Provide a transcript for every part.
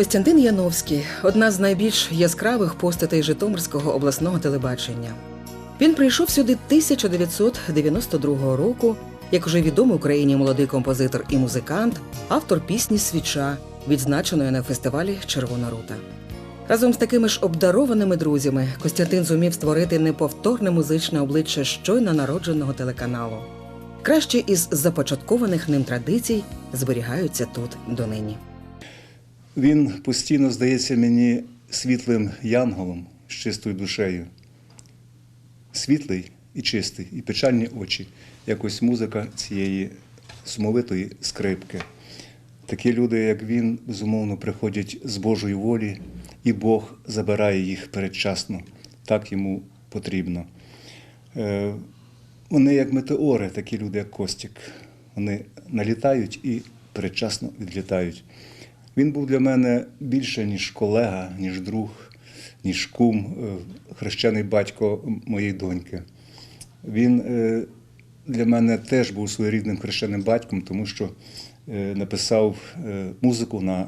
Костянтин Яновський одна з найбільш яскравих постатей Житомирського обласного телебачення. Він прийшов сюди 1992 року, як уже відомий Україні молодий композитор і музикант, автор пісні Свіча, відзначеної на фестивалі Червона рута. Разом з такими ж обдарованими друзями Костянтин зумів створити неповторне музичне обличчя щойно народженого телеканалу. Краще із започаткованих ним традицій зберігаються тут донині. Він постійно здається мені світлим янголом з чистою душею. Світлий і чистий, і печальні очі, якось музика цієї сумовитої скрипки. Такі люди, як він, безумовно, приходять з Божої волі, і Бог забирає їх передчасно. Так йому потрібно. Е, Вони як метеори, такі люди, як Костік. Вони налітають і передчасно відлітають. Він був для мене більше, ніж колега, ніж друг, ніж кум, е, хрещений батько моєї доньки. Він е, для мене теж був своєрідним хрещеним батьком, тому що е, написав музику на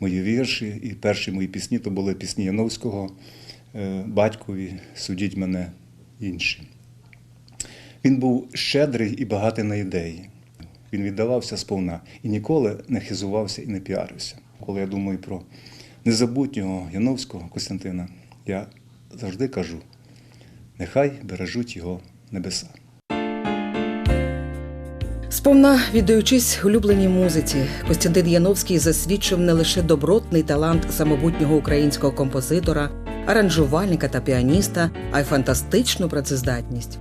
мої вірші, і перші мої пісні то були пісні Яновського, батькові, судіть мене інші. Він був щедрий і багатий на ідеї. Він віддавався сповна і ніколи не хизувався і не піарився. Коли я думаю про незабутнього Яновського Костянтина, я завжди кажу: нехай бережуть його небеса. Сповна віддаючись улюбленій музиці, Костянтин Яновський засвідчив не лише добротний талант самобутнього українського композитора, аранжувальника та піаніста, а й фантастичну працездатність.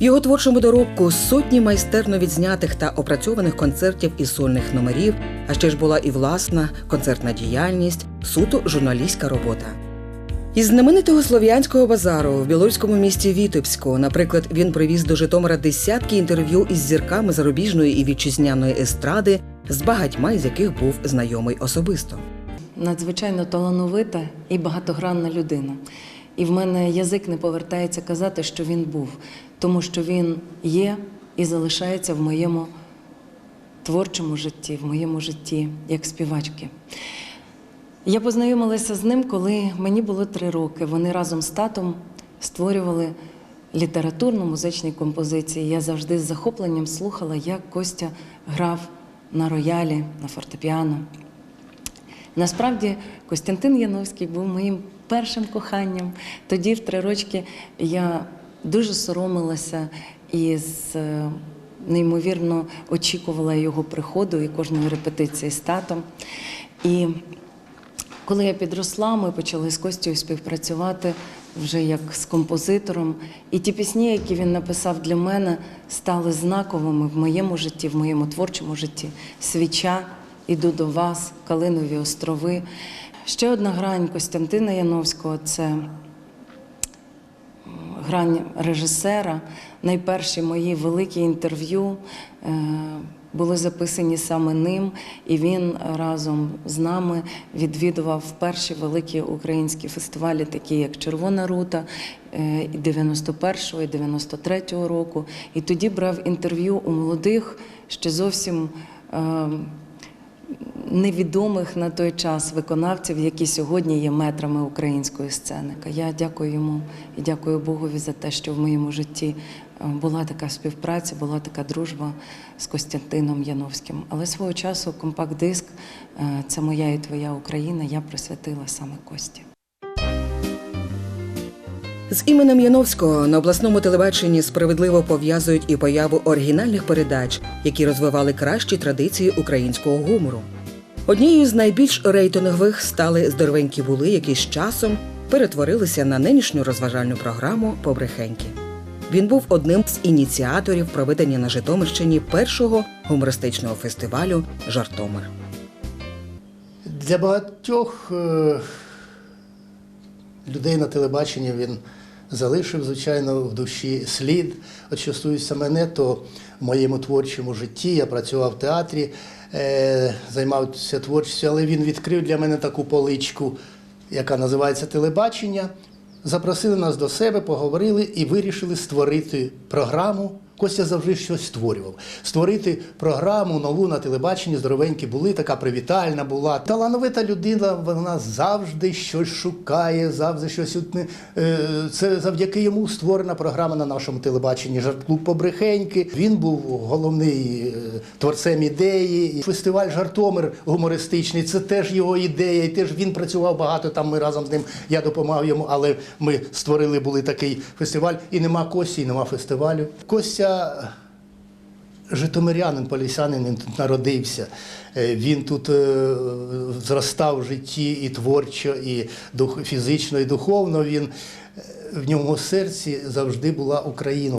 В його творчому доробку сотні майстерно відзнятих та опрацьованих концертів і сольних номерів, а ще ж була і власна концертна діяльність, суто журналістська робота. Із знаменитого слов'янського базару в білоруському місті Вітебську, наприклад, він привіз до Житомира десятки інтерв'ю із зірками зарубіжної і вітчизняної естради, з багатьма із яких був знайомий особисто. надзвичайно талановита і багатогранна людина. І в мене язик не повертається казати, що він був, тому що він є і залишається в моєму творчому житті, в моєму житті як співачки. Я познайомилася з ним, коли мені було три роки. Вони разом з татом створювали літературно-музичні композиції. Я завжди з захопленням слухала, як Костя грав на роялі, на фортепіано. Насправді Костянтин Яновський був моїм першим коханням. Тоді, в три рочки, я дуже соромилася і з е, неймовірно очікувала його приходу і кожної репетиції з татом. І коли я підросла, ми почали з Костю співпрацювати вже як з композитором. І ті пісні, які він написав для мене, стали знаковими в моєму житті, в моєму творчому житті. Свіча, іду до вас, Калинові острови. Ще одна грань Костянтина Яновського це грань режисера. Найперші мої великі інтерв'ю е, були записані саме ним, і він разом з нами відвідував перші великі українські фестивалі, такі як Червона рута е, і 91-го, і 93-го року. І тоді брав інтерв'ю у молодих, ще зовсім. Невідомих на той час виконавців, які сьогодні є метрами української сцени. Я дякую йому і дякую Богові за те, що в моєму житті е, була така співпраця, була така дружба з Костянтином Яновським. Але свого часу компакт-диск е, це моя і твоя Україна. Я присвятила саме Кості. З іменем Яновського на обласному телебаченні справедливо пов'язують і появу оригінальних передач, які розвивали кращі традиції українського гумору. Однією з найбільш рейтингових стали здоровенькі були, які з часом перетворилися на нинішню розважальну програму Побрехеньки. Він був одним з ініціаторів проведення на Житомирщині першого гумористичного фестивалю Жартомир. Для багатьох е, людей на телебаченні він залишив, звичайно, в душі слід. От що стосується мене, то в моєму творчому житті я працював в театрі, займався творчістю, але він відкрив для мене таку поличку, яка називається телебачення. Запросили нас до себе, поговорили і вирішили створити програму Костя завжди щось створював. Створити програму нову на телебаченні здоровенькі були, така привітальна була. Талановита людина, вона завжди щось шукає, завжди щось. е, Це завдяки йому створена програма на нашому телебаченні Жарт-клуб Побрехеньки. Він був головний е, творцем ідеї. Фестиваль Жартомир гумористичний. Це теж його ідея. І теж він працював багато. Там ми разом з ним я допомагав йому, але ми створили були такий фестиваль. І нема Кості, і нема фестивалю. Костя Житомирянин, полісянин, тут народився. Е, Він тут е, зростав в житті і творчо, і фізично, і духовно. Він е, в ньому серці завжди була Україна.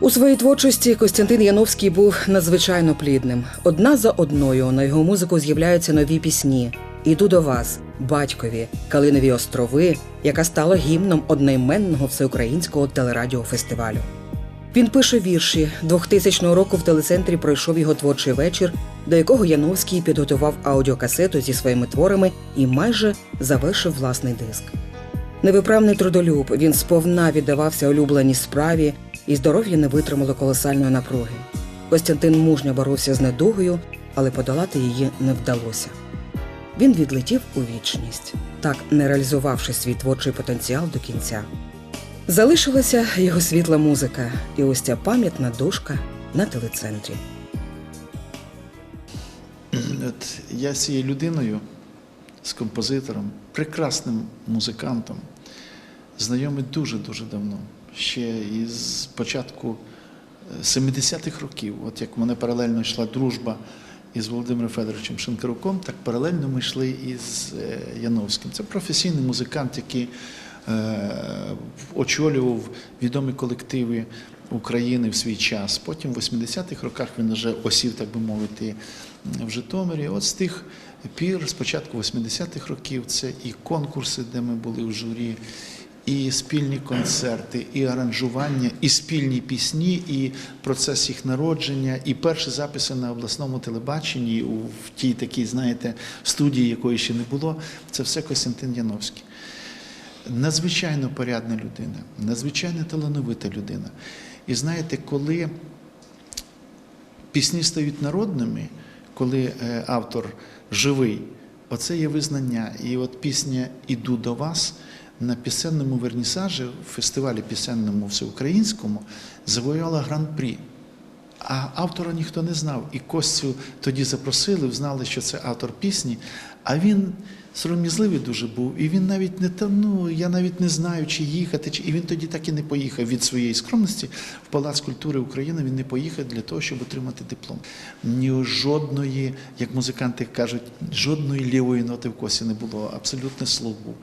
У своїй творчості Костянтин Яновський був надзвичайно плідним. Одна за одною на його музику з'являються нові пісні. Іду до вас, батькові, Калинові острови, яка стала гімном одноіменного всеукраїнського телерадіофестивалю. Він пише вірші. 2000 року в телецентрі пройшов його творчий вечір, до якого Яновський підготував аудіокасету зі своїми творами і майже завершив власний диск. Невиправний трудолюб, він сповна віддавався улюбленій справі, і здоров'я не витримало колосальної напруги. Костянтин мужньо боровся з недугою, але подолати її не вдалося. Він відлетів у вічність, так не реалізувавши свій творчий потенціал до кінця. Залишилася його світла музика, і ось ця пам'ятна дошка на телецентрі. От я з цією людиною, з композитором, прекрасним музикантом, знайомий дуже-дуже давно. Ще із початку е, 70-х років, от як в мене паралельно йшла дружба із Володимиром Федоровичем Шинкаруком, так паралельно ми йшли із е, Яновським. Це професійний музикант, який е, очолював відомі колективи України в свій час. Потім в 80-х роках він вже осів, так би мовити, в Житомирі. От з тих пір, з початку 80-х років, це і конкурси, де ми були в журі, і спільні концерти, і аранжування, і спільні пісні, і процес їх народження, і перші записи на обласному телебаченні в тій такій, знаєте, студії, якої ще не було. Це все Костянтин Яновський. Надзвичайно порядна людина, надзвичайно талановита людина. І знаєте, коли пісні стають народними, коли е, автор живий, оце є визнання. І от пісня Іду до вас на пісенному вернісажі, в фестивалі пісенному всеукраїнському, завоювала гран-прі. А автора ніхто не знав. І Костю тоді запросили, знали, що це автор пісні. А він сором'язливий дуже був. І він навіть не та, ну, я навіть не знаю, чи їхати, чи і він тоді так і не поїхав від своєї скромності в Палац культури України. Він не поїхав для того, щоб отримати диплом. Ні жодної, як музиканти кажуть, жодної лівої ноти в Косі не було. Абсолютно слух був.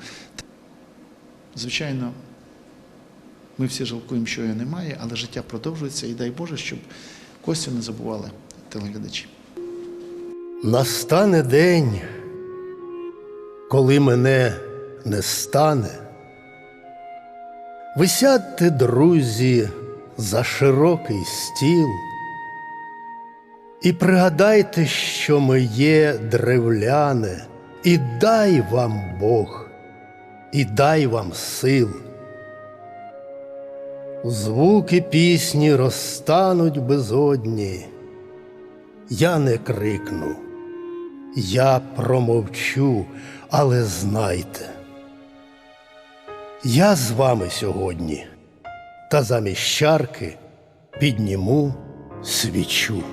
Звичайно, ми всі жалкуємо, що його немає, але життя продовжується, і дай Боже, щоб Костю не забували телеглядачі. Настане день, коли мене не стане. Ви сядьте, друзі, за широкий стіл і пригадайте, що ми є древляне, і дай вам Бог, і дай вам сил. Звуки пісні розтануть безодні. Я не крикну, я промовчу, але знайте. Я з вами сьогодні, та замість чарки підніму свічу.